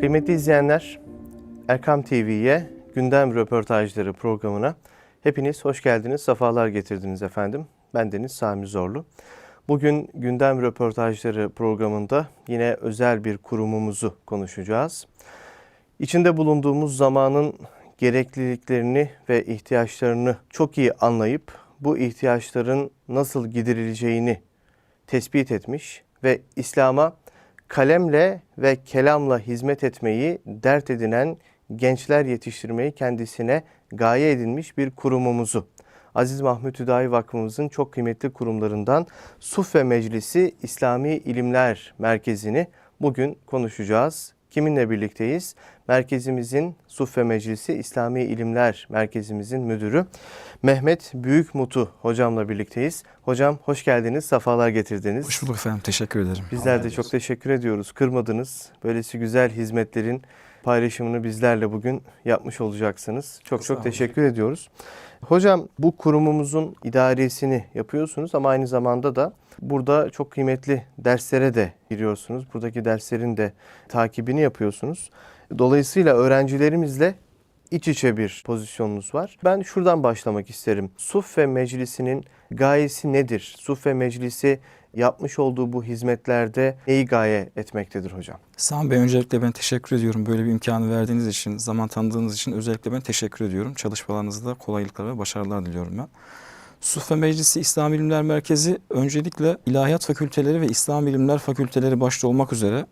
Kıymetli izleyenler, Erkam TV'ye Gündem Röportajları programına hepiniz hoş geldiniz, sefalar getirdiniz efendim. Ben Deniz Sami Zorlu. Bugün Gündem Röportajları programında yine özel bir kurumumuzu konuşacağız. İçinde bulunduğumuz zamanın gerekliliklerini ve ihtiyaçlarını çok iyi anlayıp bu ihtiyaçların nasıl giderileceğini tespit etmiş ve İslam'a kalemle ve kelamla hizmet etmeyi dert edinen gençler yetiştirmeyi kendisine gaye edinmiş bir kurumumuzu. Aziz Mahmut Hüdayi Vakfımızın çok kıymetli kurumlarından Suffe Meclisi İslami İlimler Merkezi'ni bugün konuşacağız. Kiminle birlikteyiz? Merkezimizin Suffe Meclisi İslami İlimler Merkezimizin müdürü Mehmet Büyükmut'u hocamla birlikteyiz. Hocam hoş geldiniz, sefalar getirdiniz. Hoş bulduk efendim. Teşekkür ederim. Bizler de çok teşekkür ediyoruz. Kırmadınız. Böylesi güzel hizmetlerin paylaşımını bizlerle bugün yapmış olacaksınız. Çok çok teşekkür ediyoruz. Hocam bu kurumumuzun idaresini yapıyorsunuz ama aynı zamanda da burada çok kıymetli derslere de giriyorsunuz. Buradaki derslerin de takibini yapıyorsunuz. Dolayısıyla öğrencilerimizle iç içe bir pozisyonunuz var. Ben şuradan başlamak isterim. Suffe Meclisi'nin gayesi nedir? Suffe Meclisi yapmış olduğu bu hizmetlerde neyi gaye etmektedir hocam? Sami Bey öncelikle ben teşekkür ediyorum. Böyle bir imkanı verdiğiniz için, zaman tanıdığınız için özellikle ben teşekkür ediyorum. Çalışmalarınızda kolaylıklar ve başarılar diliyorum ben. Suffe Meclisi İslam İlimler Merkezi öncelikle İlahiyat Fakülteleri ve İslam İlimler Fakülteleri başta olmak üzere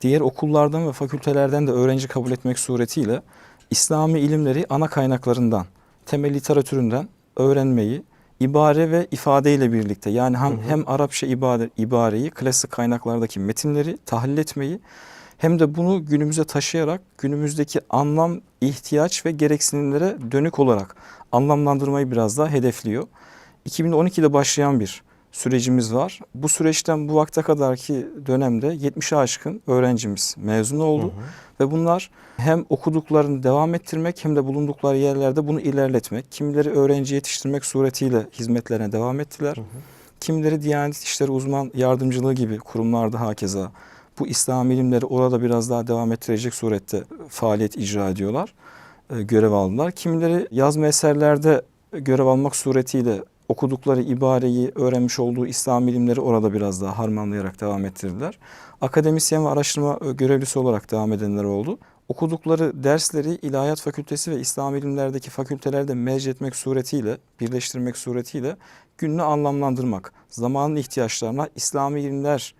diğer okullardan ve fakültelerden de öğrenci kabul etmek suretiyle İslami ilimleri ana kaynaklarından, temel literatüründen öğrenmeyi, ibare ve ifadeyle birlikte yani hem, hem Arapça ibare, ibareyi, klasik kaynaklardaki metinleri tahlil etmeyi hem de bunu günümüze taşıyarak günümüzdeki anlam, ihtiyaç ve gereksinimlere dönük olarak anlamlandırmayı biraz daha hedefliyor. 2012'de başlayan bir sürecimiz var. Bu süreçten bu vakte kadarki dönemde 70'e aşkın öğrencimiz mezun oldu. Ve bunlar hem okuduklarını devam ettirmek hem de bulundukları yerlerde bunu ilerletmek. Kimileri öğrenci yetiştirmek suretiyle hizmetlerine devam ettiler. Kimileri Diyanet İşleri Uzman Yardımcılığı gibi kurumlarda hakeza bu İslam ilimleri orada biraz daha devam ettirecek surette faaliyet icra ediyorlar. e, görev aldılar. Kimileri yazma eserlerde görev almak suretiyle okudukları ibareyi, öğrenmiş olduğu İslam ilimleri orada biraz daha harmanlayarak devam ettirdiler. Akademisyen ve araştırma e, görevlisi olarak devam edenler oldu. Okudukları dersleri İlahiyat Fakültesi ve İslam ilimlerdeki fakültelerde meclis etmek suretiyle, birleştirmek suretiyle gününü anlamlandırmak, zamanın ihtiyaçlarına İslami ilimler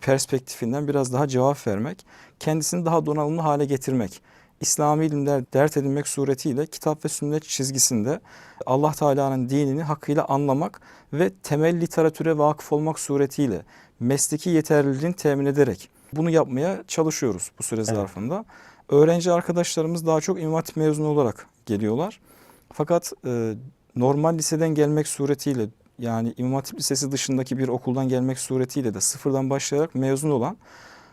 perspektifinden biraz daha cevap vermek, kendisini daha donanımlı hale getirmek. İslami ilimler dert edinmek suretiyle kitap ve sünnet çizgisinde Allah Teala'nın dinini hakkıyla anlamak ve temel literatüre vakıf olmak suretiyle mesleki yeterliliğini temin ederek bunu yapmaya çalışıyoruz bu süre zarfında. Öğrenci arkadaşlarımız daha çok İmam mezunu olarak geliyorlar. Fakat e, normal liseden gelmek suretiyle yani İmam Hatip Lisesi dışındaki bir okuldan gelmek suretiyle de sıfırdan başlayarak mezun olan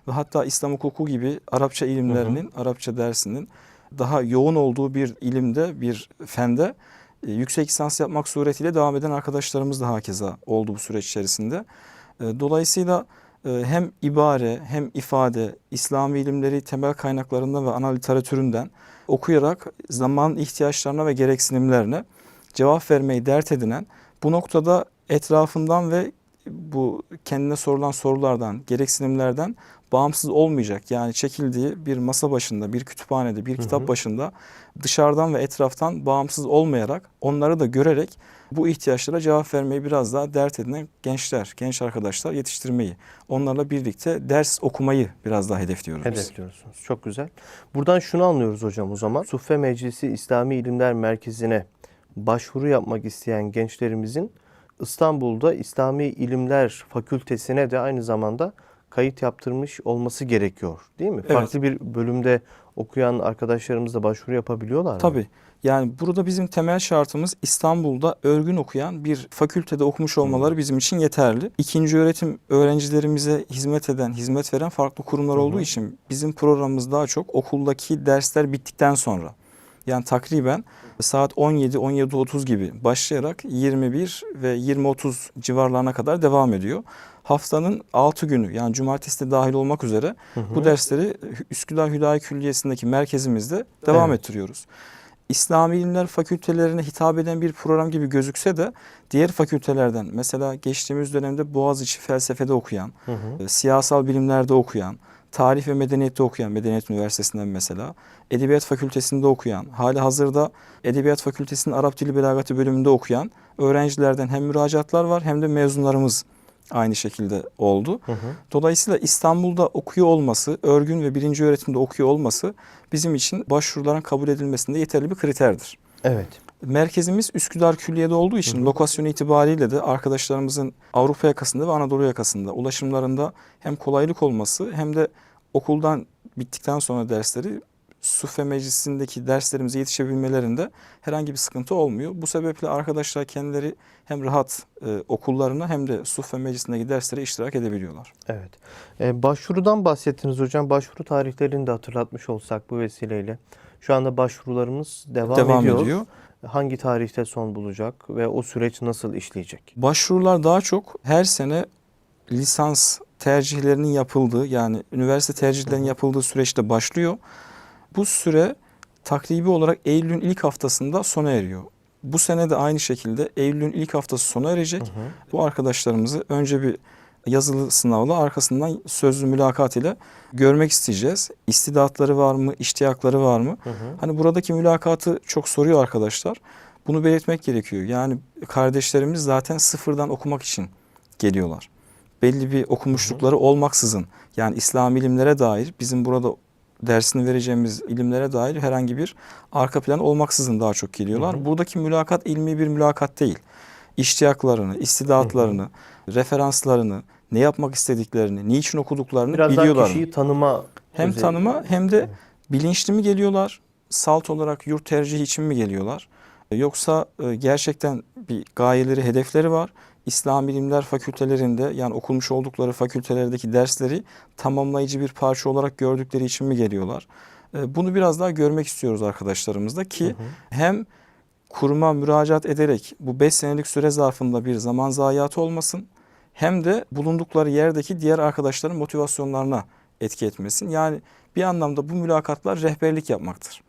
ve hatta İslam hukuku gibi Arapça ilimlerinin, Arapça dersinin daha yoğun olduğu bir ilimde, bir fende e, yüksek lisans yapmak suretiyle devam eden arkadaşlarımız da hakeza oldu bu süreç içerisinde. E, dolayısıyla e, hem ibare hem ifade, İslami ilimleri temel kaynaklarından ve ana literatüründen okuyarak zaman ihtiyaçlarına ve gereksinimlerine cevap vermeyi dert edinen bu noktada etrafından ve bu kendine sorulan sorulardan, gereksinimlerden bağımsız olmayacak. Yani çekildiği bir masa başında, bir kütüphanede, bir kitap başında dışarıdan ve etraftan bağımsız olmayarak onları da görerek bu ihtiyaçlara cevap vermeyi biraz daha dert edinen gençler, genç arkadaşlar yetiştirmeyi, onlarla birlikte ders okumayı biraz daha hedefliyoruz. Hedefliyorsunuz. Çok güzel. Buradan şunu anlıyoruz hocam o zaman. Suffe Meclisi İslami İlimler Merkezi'ne başvuru yapmak isteyen gençlerimizin İstanbul'da İslami İlimler Fakültesine de aynı zamanda kayıt yaptırmış olması gerekiyor değil mi? Evet. Farklı bir bölümde okuyan arkadaşlarımız da başvuru yapabiliyorlar mı? Tabii. Yani burada bizim temel şartımız İstanbul'da örgün okuyan bir fakültede okumuş olmaları bizim için yeterli. İkinci öğretim öğrencilerimize hizmet eden, hizmet veren farklı kurumlar olduğu için bizim programımız daha çok okuldaki dersler bittikten sonra Yani takriben saat 17-17.30 gibi başlayarak 21 ve 20.30 civarlarına kadar devam ediyor. Haftanın 6 günü yani cumartesi de dahil olmak üzere bu dersleri Üsküdar Hüdayi Külliyesi'ndeki merkezimizde devam Evet. ettiriyoruz. İslami İlimler Fakültelerine hitap eden bir program gibi gözükse de diğer fakültelerden mesela geçtiğimiz dönemde Boğaziçi felsefede okuyan, Hı hı. e, siyasal bilimlerde okuyan, tarih ve medeniyette okuyan Medeniyet Üniversitesi'nden mesela, Edebiyat Fakültesinde okuyan, hali hazırda Edebiyat Fakültesi'nin Arap Dili Belagati bölümünde okuyan öğrencilerden hem müracaatlar var hem de mezunlarımız aynı şekilde oldu. Hı hı. Dolayısıyla İstanbul'da okuyor olması, örgün ve birinci öğretimde okuyor olması bizim için başvuruların kabul edilmesinde yeterli bir kriterdir. Evet. Merkezimiz Üsküdar Külliye'de olduğu için lokasyonu itibariyle de arkadaşlarımızın Avrupa yakasında ve Anadolu yakasında ulaşımlarında hem kolaylık olması hem de okuldan bittikten sonra dersleri Sufe Meclisi'ndeki derslerimize yetişebilmelerinde herhangi bir sıkıntı olmuyor. Bu sebeple arkadaşlar kendileri hem rahat e, okullarına hem de Sufe Meclisi'ndeki derslere iştirak edebiliyorlar. Evet. Ee, başvurudan bahsettiniz hocam. Başvuru tarihlerini de hatırlatmış olsak bu vesileyle. Şu anda başvurularımız devam, Devam ediyor. ediyor. Hangi tarihte son bulacak ve o süreç nasıl işleyecek? Başvurular daha çok her sene lisans tercihlerinin yapıldığı yani üniversite tercihlerinin yapıldığı süreçte başlıyor. Bu süre takribi olarak Eylül'ün ilk haftasında sona eriyor. Bu sene de aynı şekilde Eylül'ün ilk haftası sona erecek. Bu arkadaşlarımızı önce bir yazılı sınavla arkasından sözlü mülakat ile görmek isteyeceğiz. İstidatları var mı, iştiyakları var mı? Hani buradaki mülakatı çok soruyor arkadaşlar. Bunu belirtmek gerekiyor. Yani kardeşlerimiz zaten sıfırdan okumak için geliyorlar. Belli bir okumuşlukları olmaksızın yani İslam ilimlere dair bizim burada dersini vereceğimiz ilimlere dair herhangi bir arka plan olmaksızın daha çok geliyorlar. Buradaki mülakat ilmi bir mülakat değil. İştiyaklarını, istidatlarını, referanslarını, ne yapmak istediklerini, niçin okuduklarını Biraz biliyorlar. daha kişiyi tanıma Hem özelliği- tanıma hem de bilinçli mi geliyorlar? Salt olarak yurt tercihi için mi geliyorlar? E, Yoksa e, gerçekten bir gayeleri, hedefleri var. İslam bilimler fakültelerinde yani okulmuş oldukları fakültelerdeki dersleri tamamlayıcı bir parça olarak gördükleri için mi geliyorlar? E, Bunu biraz daha görmek istiyoruz arkadaşlarımızda ki hem kuruma müracaat ederek bu 5 senelik süre zarfında bir zaman zayiatı olmasın hem de bulundukları yerdeki diğer arkadaşların motivasyonlarına etki etmesin. Yani bir anlamda bu mülakatlar rehberlik yapmaktır.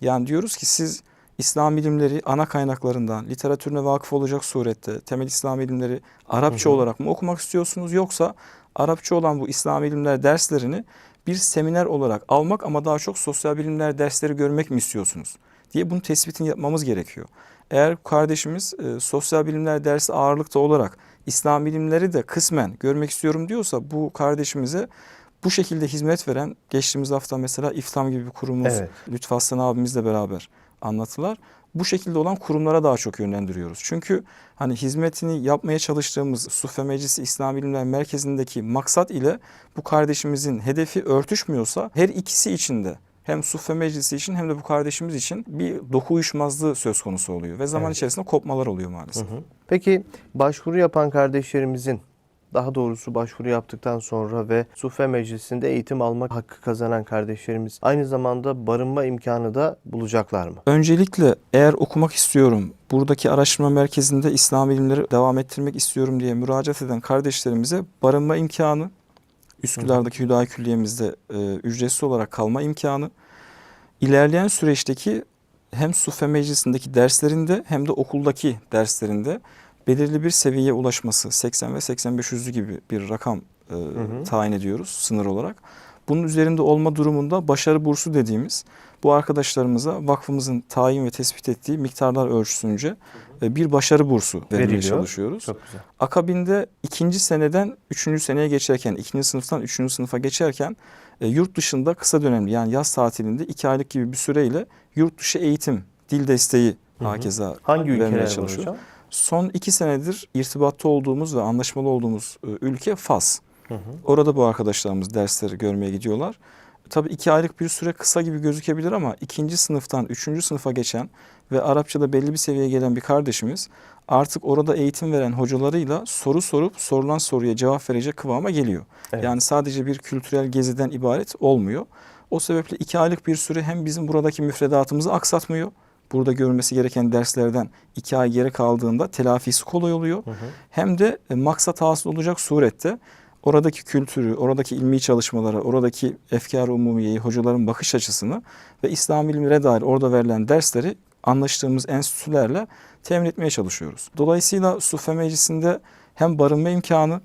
Yani diyoruz ki siz İslam ilimleri ana kaynaklarından literatürüne vakıf olacak surette temel İslam ilimleri Arapça olarak mı okumak istiyorsunuz yoksa Arapça olan bu İslam ilimler derslerini bir seminer olarak almak ama daha çok sosyal bilimler dersleri görmek mi istiyorsunuz diye bunun tespitini yapmamız gerekiyor. Eğer kardeşimiz e, sosyal bilimler dersi ağırlıkta olarak İslam bilimleri de kısmen görmek istiyorum diyorsa bu kardeşimize bu şekilde hizmet veren geçtiğimiz hafta mesela İFTAM gibi bir kurumumuz Evet. Lütfü Aslan abimizle beraber anlattılar. Bu şekilde olan kurumlara daha çok yönlendiriyoruz. Çünkü hani hizmetini yapmaya çalıştığımız Sufe Meclisi İslam Bilimler Merkezi'ndeki maksat ile bu kardeşimizin hedefi örtüşmüyorsa her ikisi için de hem Sufe Meclisi için hem de bu kardeşimiz için bir doku uyuşmazlığı söz konusu oluyor. Ve zaman Evet. içerisinde kopmalar oluyor maalesef. Hı hı. Peki başvuru yapan kardeşlerimizin daha doğrusu başvuru yaptıktan sonra ve Sufe Meclisi'nde eğitim almak hakkı kazanan kardeşlerimiz aynı zamanda barınma imkanı da bulacaklar mı? Öncelikle eğer okumak istiyorum, buradaki araştırma merkezinde İslam ilimleri devam ettirmek istiyorum diye müracaat eden kardeşlerimize barınma imkanı, Üsküdar'daki Hüdayi Külliye'mizde e, ücretsiz olarak kalma imkanı, ilerleyen süreçteki hem Sufe Meclisi'ndeki derslerinde hem de okuldaki derslerinde belirli bir seviyeye ulaşması 80 ve 85 yüzlü gibi bir rakam e, hı. tayin ediyoruz sınır olarak. Bunun üzerinde olma durumunda başarı bursu dediğimiz bu arkadaşlarımıza vakfımızın tayin ve tespit ettiği miktarlar ölçüsünce e, bir başarı bursu vermeye Veriliyor. çalışıyoruz. Çok güzel. Akabinde ikinci seneden üçüncü seneye geçerken, ikinci sınıftan üçüncü sınıfa geçerken e, yurt dışında kısa dönemli yani yaz tatilinde iki aylık gibi bir süreyle yurt dışı eğitim, dil desteği hakeza Hangi vermeye ülkeler var çalışıyor. hocam? Son iki senedir irtibatta olduğumuz ve anlaşmalı olduğumuz e, ülke Fas. Hı hı. Orada bu arkadaşlarımız dersleri görmeye gidiyorlar. Tabii iki aylık bir süre kısa gibi gözükebilir ama ikinci sınıftan üçüncü sınıfa geçen ve Arapçada belli bir seviyeye gelen bir kardeşimiz artık orada eğitim veren hocalarıyla soru sorup sorulan soruya cevap verecek kıvama geliyor. Evet. Yani sadece bir kültürel geziden ibaret olmuyor. O sebeple iki aylık bir süre hem bizim buradaki müfredatımızı aksatmıyor. Burada görülmesi gereken derslerden iki ay geri kaldığında telafisi kolay oluyor. Hem de e, maksat hasıl olacak surette oradaki kültürü, oradaki ilmi çalışmaları, oradaki efkar umumiyeyi, hocaların bakış açısını ve İslam ilimlere dair orada verilen dersleri anlaştığımız enstitülerle temin etmeye çalışıyoruz. Dolayısıyla Sufe Meclisi'nde hem barınma imkanı,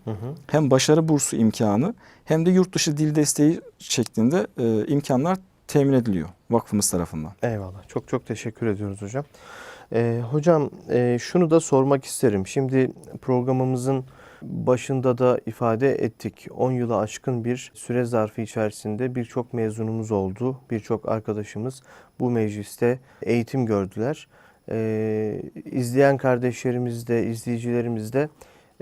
hem başarı bursu imkanı, hem de yurt dışı dil desteği şeklinde e, imkanlar temin ediliyor vakfımız tarafından. Eyvallah. Çok çok teşekkür ediyoruz hocam. Ee, hocam e, şunu da sormak isterim. Şimdi programımızın başında da ifade ettik. 10 yılı aşkın bir süre zarfı içerisinde birçok mezunumuz oldu. Birçok arkadaşımız bu mecliste eğitim gördüler. Ee, izleyen kardeşlerimiz de, izleyicilerimiz de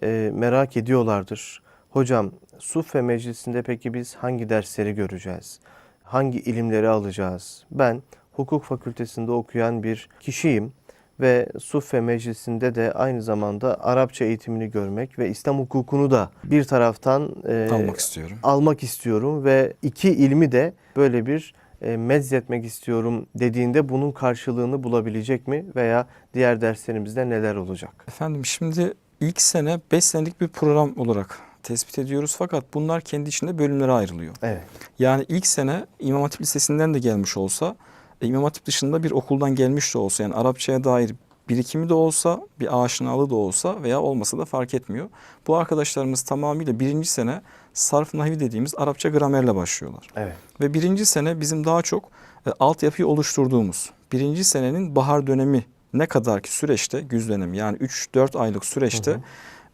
e, merak ediyorlardır. Hocam, Suffe Meclisi'nde peki biz hangi dersleri göreceğiz? Hangi ilimleri alacağız? Ben hukuk fakültesinde okuyan bir kişiyim ve Suffe Meclisi'nde de aynı zamanda Arapça eğitimini görmek ve İslam hukukunu da bir taraftan e, Almak istiyorum. almak istiyorum ve iki ilmi de böyle bir e, mezzetmek istiyorum dediğinde bunun karşılığını bulabilecek mi veya diğer derslerimizde neler olacak? Efendim şimdi ilk sene 5 senelik bir program olarak tespit ediyoruz fakat bunlar kendi içinde bölümlere ayrılıyor. Evet. Yani ilk sene İmam Hatip Lisesi'nden de gelmiş olsa, İmam Hatip dışında bir okuldan gelmiş de olsa yani Arapçaya dair birikimi de olsa, bir aşinalığı da olsa veya olmasa da fark etmiyor. Bu arkadaşlarımız tamamıyla birinci sene sarf nahivi dediğimiz Arapça gramerle başlıyorlar. Evet. Ve birinci sene bizim daha çok e, altyapıyı oluşturduğumuz, birinci senenin bahar dönemi ne kadar ki süreçte, güz dönemi yani 3-4 aylık süreçte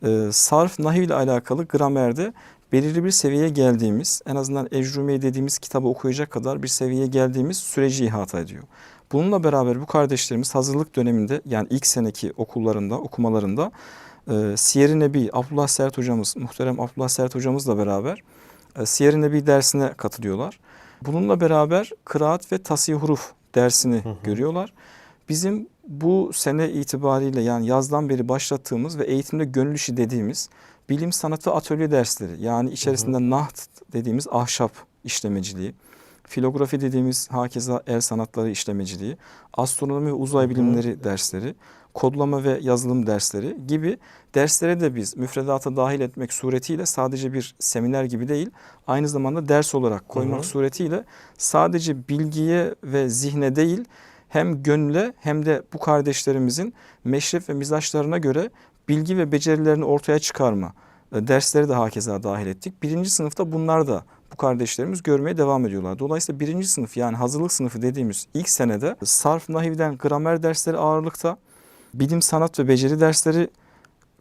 e, sarf nahiv ile alakalı gramerde belirli bir seviyeye geldiğimiz, en azından Ecrumiye dediğimiz kitabı okuyacak kadar bir seviyeye geldiğimiz süreci ihata ediyor. Bununla beraber bu kardeşlerimiz hazırlık döneminde yani ilk seneki okullarında, okumalarında e, Siyer-i Nebi, Abdullah Sert hocamız, muhterem Abdullah Sert hocamızla beraber e, Siyer-i Nebi dersine katılıyorlar. Bununla beraber kıraat ve tasih huruf dersini görüyorlar. Bizim bu sene itibariyle yani yazdan beri başlattığımız ve eğitimde gönül işi dediğimiz bilim sanatı atölye dersleri yani içerisinde naht dediğimiz ahşap işlemeciliği, filografi dediğimiz hakeza el sanatları işlemeciliği, astronomi ve uzay bilimleri dersleri, kodlama ve yazılım dersleri gibi derslere de biz müfredata dahil etmek suretiyle sadece bir seminer gibi değil, aynı zamanda ders olarak koymak Hı hı. suretiyle sadece bilgiye ve zihne değil, hem gönle hem de bu kardeşlerimizin meşref ve mizaçlarına göre bilgi ve becerilerini ortaya çıkarma e, dersleri de hakeza dahil ettik. Birinci sınıfta bunlar da bu kardeşlerimiz görmeye devam ediyorlar. Dolayısıyla birinci sınıf yani hazırlık sınıfı dediğimiz ilk senede sarf nahivden gramer dersleri ağırlıkta, bilim sanat ve beceri dersleri,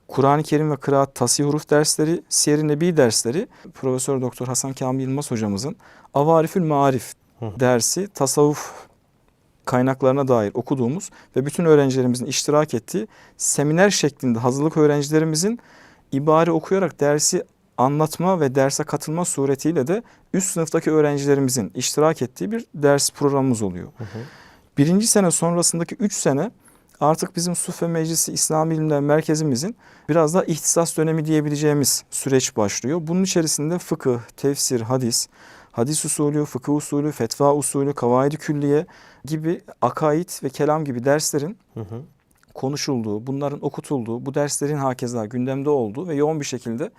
Kur'an-ı Kerim ve kıraat tasih huruf dersleri, siyer-i nebi dersleri Profesör Doktor Hasan Kamil Yılmaz hocamızın Avarifül Marif dersi tasavvuf kaynaklarına dair okuduğumuz ve bütün öğrencilerimizin iştirak ettiği seminer şeklinde hazırlık öğrencilerimizin ibare okuyarak dersi anlatma ve derse katılma suretiyle de üst sınıftaki öğrencilerimizin iştirak ettiği bir ders programımız oluyor. Birinci sene sonrasındaki üç sene artık bizim Sufe Meclisi İslam İlimler Merkezimizin biraz daha ihtisas dönemi diyebileceğimiz süreç başlıyor. Bunun içerisinde fıkıh, tefsir, hadis, hadis usulü, fıkıh usulü, fetva usulü, kavaidi külliye gibi akaid ve kelam gibi derslerin Hı hı. konuşulduğu, bunların okutulduğu, bu derslerin hakeza gündemde olduğu ve yoğun bir şekilde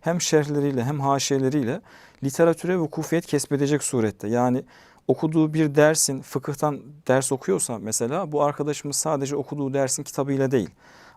hem şerhleriyle hem haşiyeleriyle literatüre vukufiyet kesbedecek surette. Yani okuduğu bir dersin fıkıhtan ders okuyorsa mesela bu arkadaşımız sadece okuduğu dersin kitabıyla değil.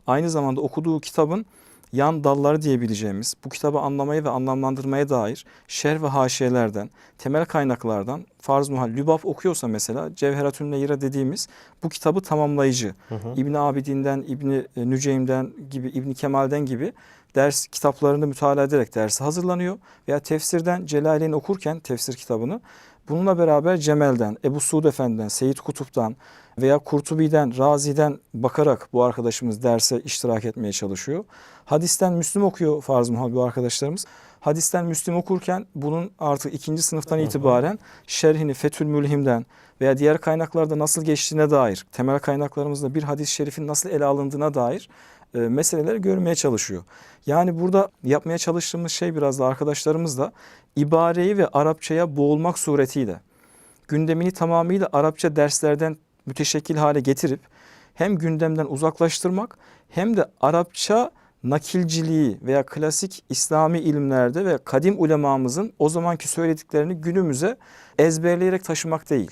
Aynı zamanda okuduğu kitabın yan dalları diyebileceğimiz bu kitabı anlamaya ve anlamlandırmaya dair şerh ve haşiyelerden, temel kaynaklardan farz muhal lübab okuyorsa mesela Cevheratün Neyre dediğimiz bu kitabı tamamlayıcı. İbn Abidin'den, İbn Nüceym'den gibi, İbn Kemal'den gibi ders kitaplarını mütalaa ederek dersi hazırlanıyor. Veya tefsirden Celaleyn okurken tefsir kitabını bununla beraber Cemel'den, Ebu Suud Efendi'den, Seyyid Kutup'tan veya Kurtubi'den, Razi'den bakarak bu arkadaşımız derse iştirak etmeye çalışıyor. Hadisten Müslüm okuyor farz muhal bu arkadaşlarımız. Hadisten Müslüm okurken bunun artık ikinci sınıftan itibaren şerhini Fethül Mülhim'den veya diğer kaynaklarda nasıl geçtiğine dair, temel kaynaklarımızda bir hadis-i şerifin nasıl ele alındığına dair e, meseleleri görmeye çalışıyor. Yani burada yapmaya çalıştığımız şey biraz da arkadaşlarımız da ibareyi ve Arapçaya boğulmak suretiyle gündemini tamamıyla Arapça derslerden müteşekkil hale getirip hem gündemden uzaklaştırmak hem de Arapça nakilciliği veya klasik İslami ilimlerde ve kadim ulemamızın o zamanki söylediklerini günümüze ezberleyerek taşımak değil.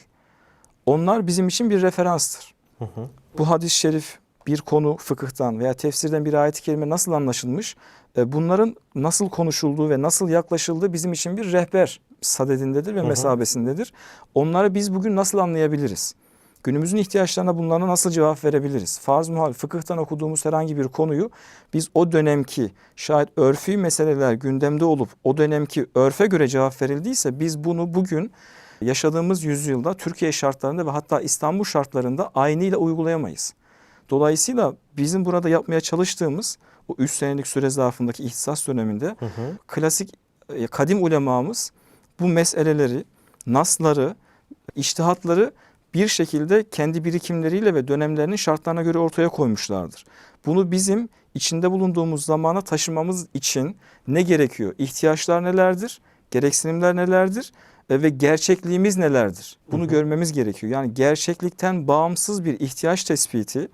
Onlar bizim için bir referanstır. Hı hı. Bu hadis-i şerif bir konu fıkıhtan veya tefsirden bir ayet-i kerime nasıl anlaşılmış, e, bunların nasıl konuşulduğu ve nasıl yaklaşıldığı bizim için bir rehber sadedindedir ve Hı hı. mesabesindedir. Onları biz bugün nasıl anlayabiliriz? Günümüzün ihtiyaçlarına bunlara nasıl cevap verebiliriz? Farz muhal fıkıhtan okuduğumuz herhangi bir konuyu biz o dönemki şayet örfi meseleler gündemde olup o dönemki örfe göre cevap verildiyse biz bunu bugün yaşadığımız yüzyılda Türkiye şartlarında ve hatta İstanbul şartlarında aynıyla uygulayamayız. Dolayısıyla bizim burada yapmaya çalıştığımız bu 3 senelik süre zarfındaki ihtisas döneminde Hı hı. klasik e, kadim ulemamız bu meseleleri, nasları, iştihatları bir şekilde kendi birikimleriyle ve dönemlerinin şartlarına göre ortaya koymuşlardır. Bunu bizim içinde bulunduğumuz zamana taşımamız için ne gerekiyor? İhtiyaçlar nelerdir? Gereksinimler nelerdir? E, Ve gerçekliğimiz nelerdir? Bunu Hı hı. görmemiz gerekiyor. Yani gerçeklikten bağımsız bir ihtiyaç tespiti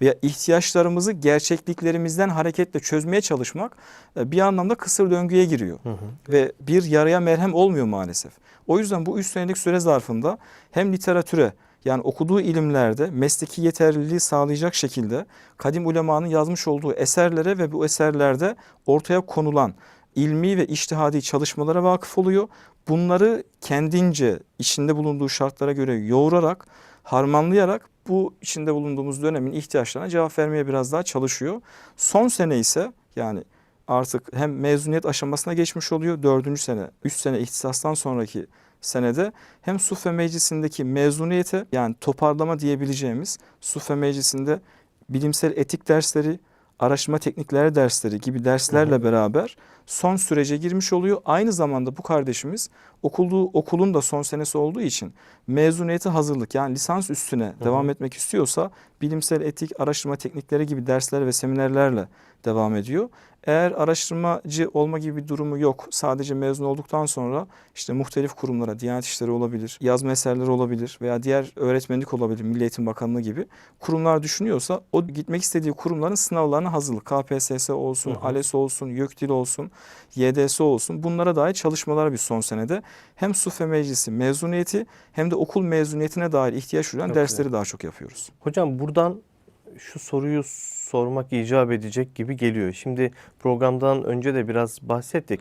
veya ihtiyaçlarımızı gerçekliklerimizden hareketle çözmeye çalışmak e, bir anlamda kısır döngüye giriyor Hı hı. ve bir yaraya merhem olmuyor maalesef. O yüzden bu üç senelik süre zarfında hem literatüre yani okuduğu ilimlerde mesleki yeterliliği sağlayacak şekilde kadim ulemanın yazmış olduğu eserlere ve bu eserlerde ortaya konulan ilmi ve iştihadi çalışmalara vakıf oluyor. Bunları kendince içinde bulunduğu şartlara göre yoğurarak, harmanlayarak bu içinde bulunduğumuz dönemin ihtiyaçlarına cevap vermeye biraz daha çalışıyor. Son sene ise yani artık hem mezuniyet aşamasına geçmiş oluyor. Dördüncü sene, üç sene ihtisastan sonraki senede hem Sufe Meclisi'ndeki mezuniyete yani toparlama diyebileceğimiz Sufe Meclisi'nde bilimsel etik dersleri, araştırma teknikleri dersleri gibi derslerle beraber son sürece girmiş oluyor. Aynı zamanda bu kardeşimiz okulduğu okulun da son senesi olduğu için mezuniyete hazırlık yani lisans üstüne devam etmek istiyorsa bilimsel etik, araştırma teknikleri gibi dersler ve seminerlerle devam ediyor. Eğer araştırmacı olma gibi bir durumu yok. Sadece mezun olduktan sonra işte muhtelif kurumlara, Diyanet İşleri olabilir, yazma eserleri olabilir veya diğer öğretmenlik olabilir, Milli Eğitim Bakanlığı gibi kurumlar düşünüyorsa o gitmek istediği kurumların sınavlarına hazırlık. KPSS olsun, Hı hı. ALES olsun, YÖKDİL olsun, YDS olsun bunlara dair çalışmalar bir son senede hem Sufe Meclisi mezuniyeti hem de okul mezuniyetine dair ihtiyaç duyan dersleri daha çok yapıyoruz. Hocam buradan şu soruyu sormak icap edecek gibi geliyor. Şimdi programdan önce de biraz bahsettik.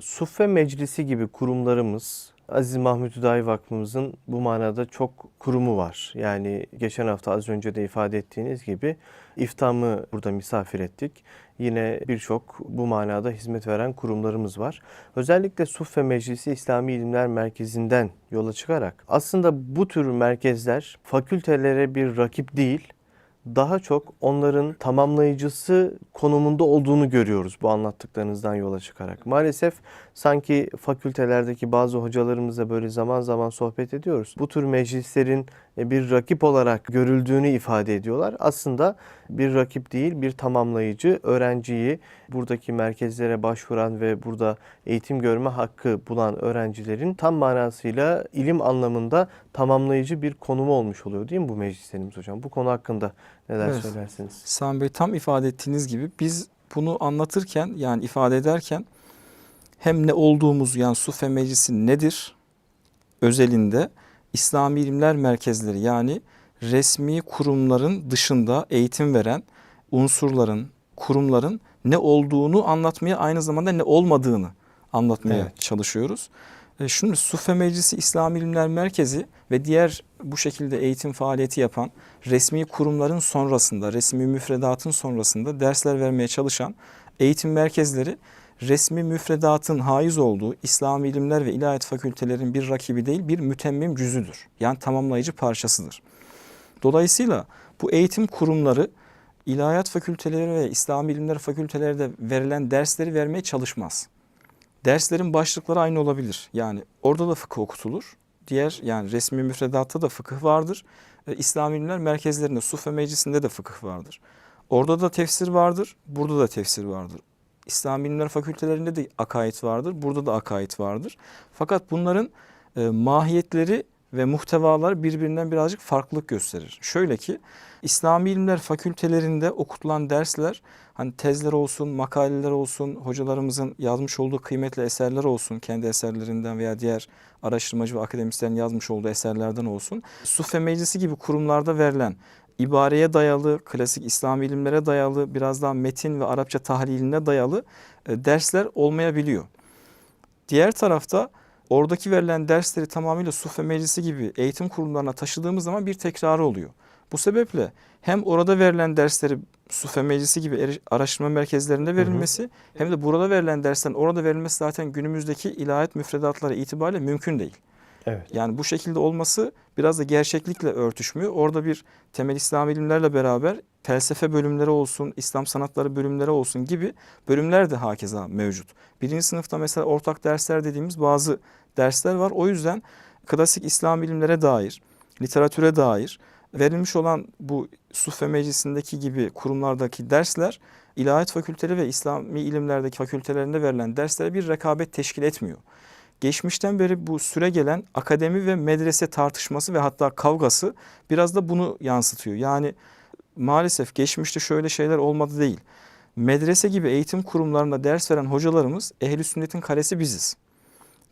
Suffe Meclisi gibi kurumlarımız Aziz Mahmut Hüdayi Vakfımızın bu manada çok kurumu var. Yani geçen hafta az önce de ifade ettiğiniz gibi iftamı burada misafir ettik. Yine birçok bu manada hizmet veren kurumlarımız var. Özellikle Suffe Meclisi İslami İlimler Merkezi'nden yola çıkarak aslında bu tür merkezler fakültelere bir rakip değil, daha çok onların tamamlayıcısı konumunda olduğunu görüyoruz bu anlattıklarınızdan yola çıkarak. Maalesef sanki fakültelerdeki bazı hocalarımızla böyle zaman zaman sohbet ediyoruz. Bu tür meclislerin bir rakip olarak görüldüğünü ifade ediyorlar. Aslında bir rakip değil, bir tamamlayıcı öğrenciyi buradaki merkezlere başvuran ve burada eğitim görme hakkı bulan öğrencilerin tam manasıyla ilim anlamında tamamlayıcı bir konumu olmuş oluyor değil mi bu meclislerimiz hocam? Bu konu hakkında neler Evet. söylersiniz? Sami Bey tam ifade ettiğiniz gibi biz bunu anlatırken yani ifade ederken hem ne olduğumuz yani Sufe Meclisi nedir özelinde İslami ilimler merkezleri yani resmi kurumların dışında eğitim veren unsurların, kurumların ne olduğunu anlatmaya aynı zamanda ne olmadığını anlatmaya Evet. çalışıyoruz. E, Şimdi Sufe Meclisi İslami İlimler Merkezi ve diğer bu şekilde eğitim faaliyeti yapan resmi kurumların sonrasında, resmi müfredatın sonrasında dersler vermeye çalışan eğitim merkezleri resmi müfredatın haiz olduğu İslami ilimler ve ilahiyat fakültelerin bir rakibi değil bir mütemmim cüzüdür. Yani tamamlayıcı parçasıdır. Dolayısıyla bu eğitim kurumları ilahiyat fakülteleri ve İslami ilimler fakülteleri de verilen dersleri vermeye çalışmaz. Derslerin başlıkları aynı olabilir. Yani orada da fıkıh okutulur. Diğer yani resmi müfredatta da fıkıh vardır. E, İslami ilimler merkezlerinde, Sufe Meclisi'nde de fıkıh vardır. Orada da tefsir vardır, burada da tefsir vardır. İslami ilimler fakültelerinde de akaid vardır, burada da akaid vardır. Fakat bunların e, mahiyetleri ve muhtevalar birbirinden birazcık farklılık gösterir. Şöyle ki İslami ilimler fakültelerinde okutulan dersler hani tezler olsun, makaleler olsun, hocalarımızın yazmış olduğu kıymetli eserler olsun, kendi eserlerinden veya diğer araştırmacı ve akademisyenlerin yazmış olduğu eserlerden olsun. Suffe Meclisi gibi kurumlarda verilen ibareye dayalı, klasik İslami ilimlere dayalı, biraz daha metin ve Arapça tahliline dayalı e, dersler olmayabiliyor. Diğer tarafta oradaki verilen dersleri tamamıyla Suffe Meclisi gibi eğitim kurumlarına taşıdığımız zaman bir tekrarı oluyor. Bu sebeple hem orada verilen dersleri Suffe Meclisi gibi araştırma merkezlerinde verilmesi hem de burada verilen derslerin orada verilmesi zaten günümüzdeki ilahiyat müfredatları itibariyle mümkün değil. Evet. Yani bu şekilde olması biraz da gerçeklikle örtüşmüyor. Orada bir temel İslam ilimlerle beraber felsefe bölümleri olsun, İslam sanatları bölümleri olsun gibi bölümler de hakeza mevcut. Birinci sınıfta mesela ortak dersler dediğimiz bazı dersler var. O yüzden klasik İslam ilimlere dair, literatüre dair verilmiş olan bu Suffe Meclisi'ndeki gibi kurumlardaki dersler ilahiyat fakülteleri ve İslami ilimlerdeki fakültelerinde verilen derslere bir rekabet teşkil etmiyor geçmişten beri bu süre gelen akademi ve medrese tartışması ve hatta kavgası biraz da bunu yansıtıyor. Yani maalesef geçmişte şöyle şeyler olmadı değil. Medrese gibi eğitim kurumlarında ders veren hocalarımız ehli sünnetin kalesi biziz.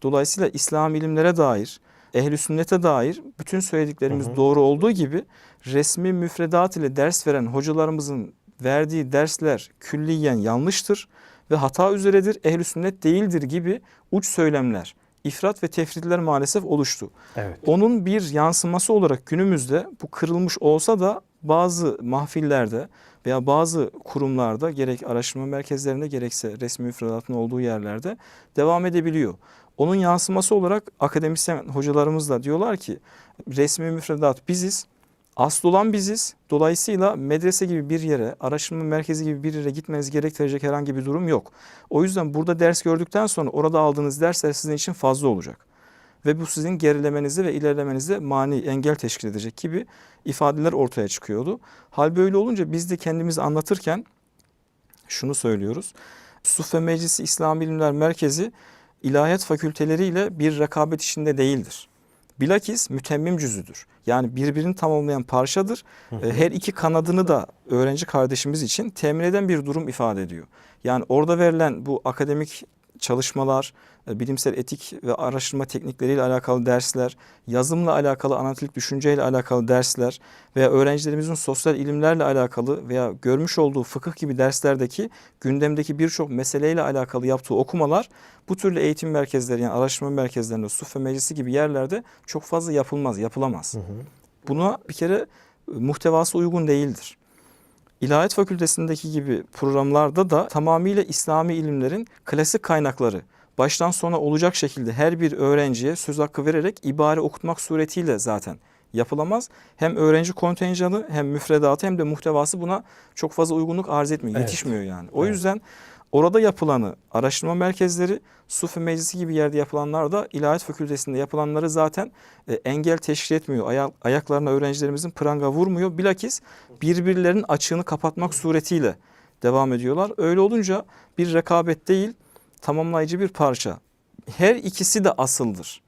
Dolayısıyla İslam ilimlere dair, ehli sünnete dair bütün söylediklerimiz Hı hı. doğru olduğu gibi resmi müfredat ile ders veren hocalarımızın verdiği dersler külliyen yanlıştır ve hata üzeredir, ehli sünnet değildir gibi uç söylemler, ifrat ve tefritler maalesef oluştu. Evet. Onun bir yansıması olarak günümüzde bu kırılmış olsa da bazı mahfillerde veya bazı kurumlarda gerek araştırma merkezlerinde gerekse resmi müfredatın olduğu yerlerde devam edebiliyor. Onun yansıması olarak akademisyen hocalarımız da diyorlar ki resmi müfredat biziz, asıl olan biziz. Dolayısıyla medrese gibi bir yere, araştırma merkezi gibi bir yere gitmeniz gerektirecek herhangi bir durum yok. O yüzden burada ders gördükten sonra orada aldığınız dersler sizin için fazla olacak. Ve bu sizin gerilemenizi ve ilerlemenize mani, engel teşkil edecek gibi ifadeler ortaya çıkıyordu. Hal böyle olunca biz de kendimizi anlatırken şunu söylüyoruz. Suffe Meclisi İslam Bilimler Merkezi ilahiyat fakülteleriyle bir rekabet içinde değildir. Bilakis mütemmim cüzüdür. Yani birbirini tamamlayan parçadır. E, Her iki kanadını da öğrenci kardeşimiz için temin eden bir durum ifade ediyor. Yani orada verilen bu akademik çalışmalar, e, bilimsel etik ve araştırma teknikleriyle alakalı dersler, yazımla alakalı, analitik düşünceyle alakalı dersler veya öğrencilerimizin sosyal ilimlerle alakalı veya görmüş olduğu fıkıh gibi derslerdeki gündemdeki birçok meseleyle alakalı yaptığı okumalar bu türlü eğitim merkezleri yani araştırma merkezlerinde, Suffe Meclisi gibi yerlerde çok fazla yapılmaz, yapılamaz. Buna bir kere e, muhtevası uygun değildir. İlahiyat Fakültesindeki gibi programlarda da tamamıyla İslami ilimlerin klasik kaynakları baştan sona olacak şekilde her bir öğrenciye söz hakkı vererek ibare okutmak suretiyle zaten yapılamaz. Hem öğrenci kontenjanı hem müfredatı hem de muhtevası buna çok fazla uygunluk arz etmiyor, Evet. yetişmiyor yani. O Evet. yüzden orada yapılanı araştırma merkezleri, Sufi Meclisi gibi yerde yapılanlar da İlahiyat Fakültesinde yapılanları zaten e, engel teşkil etmiyor. Aya- ayaklarına öğrencilerimizin pranga vurmuyor. Bilakis birbirlerinin açığını kapatmak suretiyle devam ediyorlar. Öyle olunca bir rekabet değil, tamamlayıcı bir parça. Her ikisi de asıldır.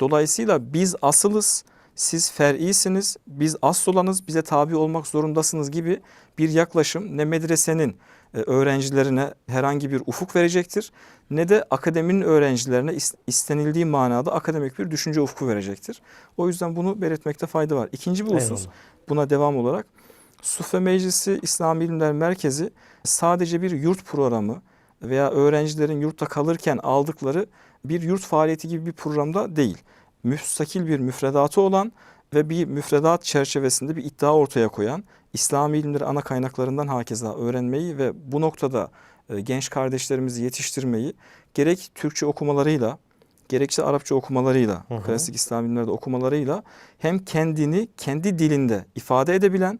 Dolayısıyla biz asılız, siz fer'isiniz, biz asıl olanız, bize tabi olmak zorundasınız gibi bir yaklaşım ne medresenin öğrencilerine herhangi bir ufuk verecektir ne de akademinin öğrencilerine is- istenildiği manada akademik bir düşünce ufku verecektir. O yüzden bunu belirtmekte fayda var. İkinci bir husus Eyvallah. buna devam olarak Suffe Meclisi İslam Bilimler Merkezi sadece bir yurt programı veya öğrencilerin yurtta kalırken aldıkları bir yurt faaliyeti gibi bir programda değil. Müstakil bir müfredatı olan ve bir müfredat çerçevesinde bir iddia ortaya koyan, İslami ilimleri ana kaynaklarından hakeza öğrenmeyi ve bu noktada e, genç kardeşlerimizi yetiştirmeyi gerek Türkçe okumalarıyla gerekse Arapça okumalarıyla, Hı hı. klasik İslam ilimlerde okumalarıyla hem kendini kendi dilinde ifade edebilen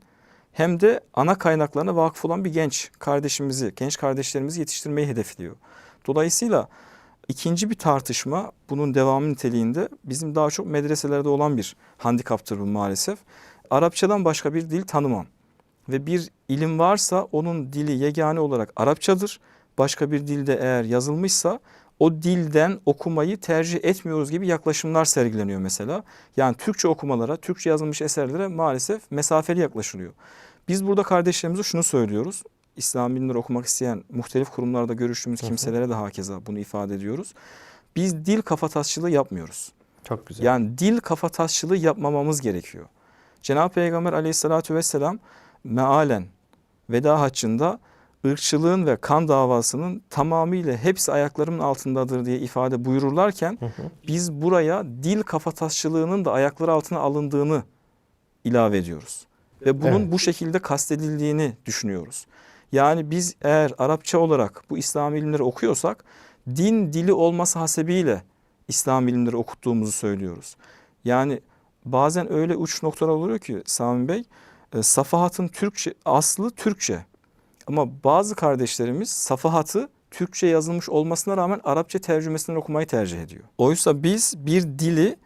hem de ana kaynaklarına vakıf olan bir genç kardeşimizi, genç kardeşlerimizi yetiştirmeyi hedefliyor. Dolayısıyla ikinci bir tartışma bunun devamı niteliğinde bizim daha çok medreselerde olan bir handikaptır bu maalesef. Arapçadan başka bir dil tanımam. Ve bir ilim varsa onun dili yegane olarak Arapçadır. Başka bir dilde eğer yazılmışsa o dilden okumayı tercih etmiyoruz gibi yaklaşımlar sergileniyor mesela. Yani Türkçe okumalara, Türkçe yazılmış eserlere maalesef mesafeli yaklaşılıyor. Biz burada kardeşlerimize şunu söylüyoruz. İslam bilimleri okumak isteyen muhtelif kurumlarda görüştüğümüz kimselere de hakeza bunu ifade ediyoruz. Biz dil kafatasçılığı yapmıyoruz. Çok güzel. Yani dil kafatasçılığı yapmamamız gerekiyor. Cenab-ı Peygamber aleyhissalatü vesselam mealen veda haccında ırkçılığın ve kan davasının tamamıyla hepsi ayaklarımın altındadır diye ifade buyururlarken Hı hı. biz buraya dil kafatasçılığının da ayakları altına alındığını ilave ediyoruz. Ve bunun Evet. bu şekilde kastedildiğini düşünüyoruz. Yani biz eğer Arapça olarak bu İslam ilimleri okuyorsak din dili olması hasebiyle İslam ilimleri okuttuğumuzu söylüyoruz. Yani bazen öyle uç noktalar oluyor ki Sami Bey, e, safahatın Türkçe aslı Türkçe. Ama bazı kardeşlerimiz safahatı Türkçe yazılmış olmasına rağmen Arapça tercümesinden okumayı tercih ediyor. Oysa biz bir dili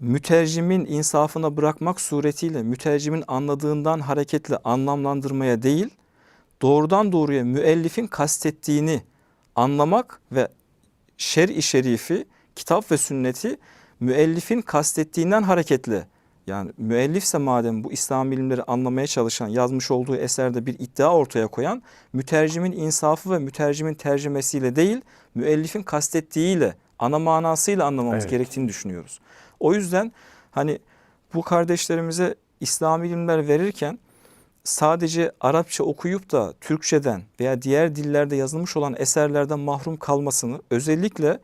mütercimin insafına bırakmak suretiyle mütercimin anladığından hareketle anlamlandırmaya değil, doğrudan doğruya müellifin kastettiğini anlamak ve şer-i şerifi, kitap ve sünneti müellifin kastettiğinden hareketle yani müellifse madem bu İslam bilimleri anlamaya çalışan, yazmış olduğu eserde bir iddia ortaya koyan, mütercimin insafı ve mütercimin tercümesiyle değil, müellifin kastettiğiyle, ana manasıyla anlamamız Evet. gerektiğini düşünüyoruz. O yüzden hani bu kardeşlerimize İslam ilimler verirken sadece Arapça okuyup da Türkçeden veya diğer dillerde yazılmış olan eserlerden mahrum kalmasını özellikle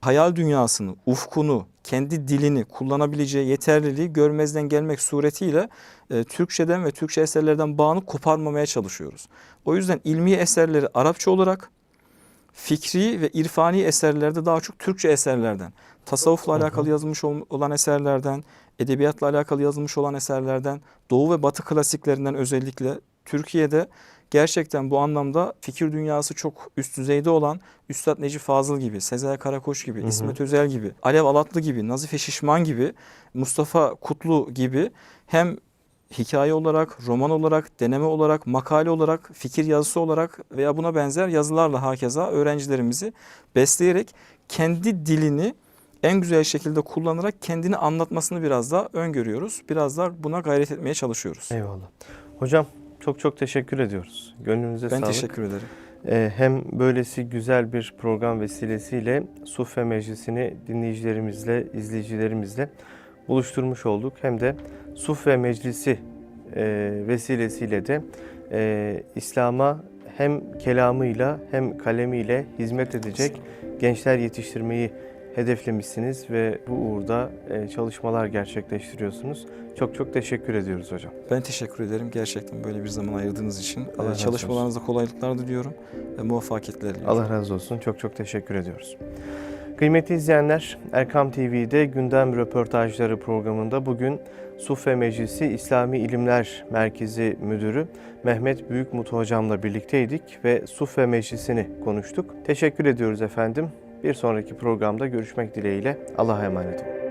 hayal dünyasını, ufkunu, kendi dilini kullanabileceği yeterliliği görmezden gelmek suretiyle e, Türkçeden ve Türkçe eserlerden bağını koparmamaya çalışıyoruz. O yüzden ilmi eserleri Arapça olarak fikri ve irfani eserlerde daha çok Türkçe eserlerden, tasavvufla alakalı yazılmış ol- olan eserlerden, edebiyatla alakalı yazılmış olan eserlerden, Doğu ve Batı klasiklerinden özellikle Türkiye'de gerçekten bu anlamda fikir dünyası çok üst düzeyde olan Üstad Necip Fazıl gibi, Sezai Karakoç gibi, Hı hı. İsmet Özel gibi, Alev Alatlı gibi, Nazife Şişman gibi, Mustafa Kutlu gibi hem hikaye olarak, roman olarak, deneme olarak, makale olarak, fikir yazısı olarak veya buna benzer yazılarla hakeza öğrencilerimizi besleyerek kendi dilini en güzel şekilde kullanarak kendini anlatmasını biraz daha öngörüyoruz. Biraz daha buna gayret etmeye çalışıyoruz. Eyvallah. Hocam çok çok teşekkür ediyoruz. Gönlünüze Ben sağlık. teşekkür ederim. Ee, hem böylesi güzel bir program vesilesiyle Suffe Meclisi'ni dinleyicilerimizle, izleyicilerimizle buluşturmuş olduk. Hem de Suffe Meclisi e, vesilesiyle de e, İslam'a hem kelamıyla hem kalemiyle hizmet edecek gençler yetiştirmeyi hedeflemişsiniz ve bu uğurda e, çalışmalar gerçekleştiriyorsunuz. Çok çok teşekkür ediyoruz hocam. Ben teşekkür ederim. Gerçekten böyle bir zaman ayırdığınız için. Allah Ee, Çalışmalarınızda kolaylıklar diliyorum ve muvaffakiyetler diliyorum. Allah razı olsun. Çok çok teşekkür ediyoruz. Kıymetli izleyenler, Erkam TV'de Gündem Röportajları programında bugün Suffe Meclisi İslami İlimler Merkezi Müdürü Mehmet Büyükmut Hocam'la birlikteydik ve Suffe Meclisi'ni konuştuk. Teşekkür ediyoruz efendim. Bir sonraki programda görüşmek dileğiyle. Allah'a emanet olun.